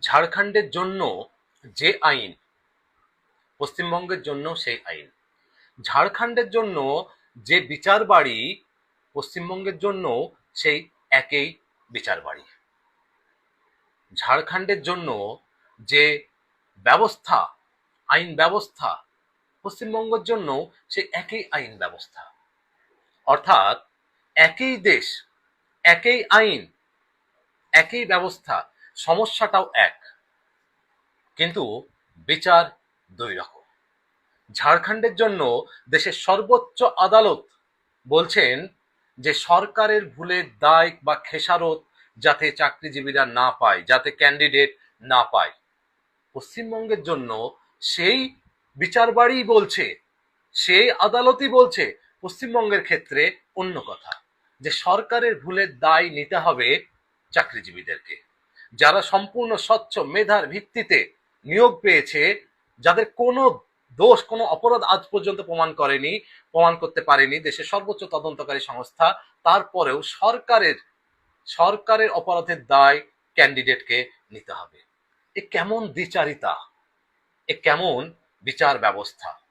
ঝাড়খণ্ডের জন্য যে আইন, পশ্চিমবঙ্গের জন্য সেই আইন। ঝাড়খণ্ডের জন্য যে বিচার বাড়ি পশ্চিমবঙ্গের জন্য সেই একই বিচার বাড়ি ঝাড়খণ্ডের জন্য যে ব্যবস্থা, আইন ব্যবস্থা, পশ্চিমবঙ্গের জন্য সেই একই আইন ব্যবস্থা। অর্থাৎ একই দেশ, একই আইন, একই ব্যবস্থা সমস্যাটাও এক। কিন্তু বিচার দুই রকম। ঝাড়খণ্ডের জন্য দেশের সর্বোচ্চ আদালত বলছেন যে সরকারের ভুলের দায় বা খেসারত যাতে চাকরিজীবীরা না পায়, যাতে ক্যান্ডিডেট না পায়। পশ্চিমবঙ্গের জন্য সেই বিচার বাড়ি বলছে, সেই আদালতই বলছে পশ্চিমবঙ্গের ক্ষেত্রে অন্য কথা, যে সরকারের ভুলের দায় নিতে হবে চাকরিজীবীদেরকে। যারা সম্পূর্ণ স্বচ্ছ মেধার ভিত্তিতে নিয়োগ পেয়েছে, যাদের কোনো দোষ, কোনো অপরাধ আজ পর্যন্ত প্রমাণ করেনি, প্রমাণ করতে পারেনি দেশের সর্বোচ্চ তদন্তকারী সংস্থা, তারপরেও সরকারের সরকারের অপরাধের দায় ক্যান্ডিডেটকে নিতে হবে। এ কেমন দ্বিচারিতা? এ কেমন বিচার ব্যবস্থা?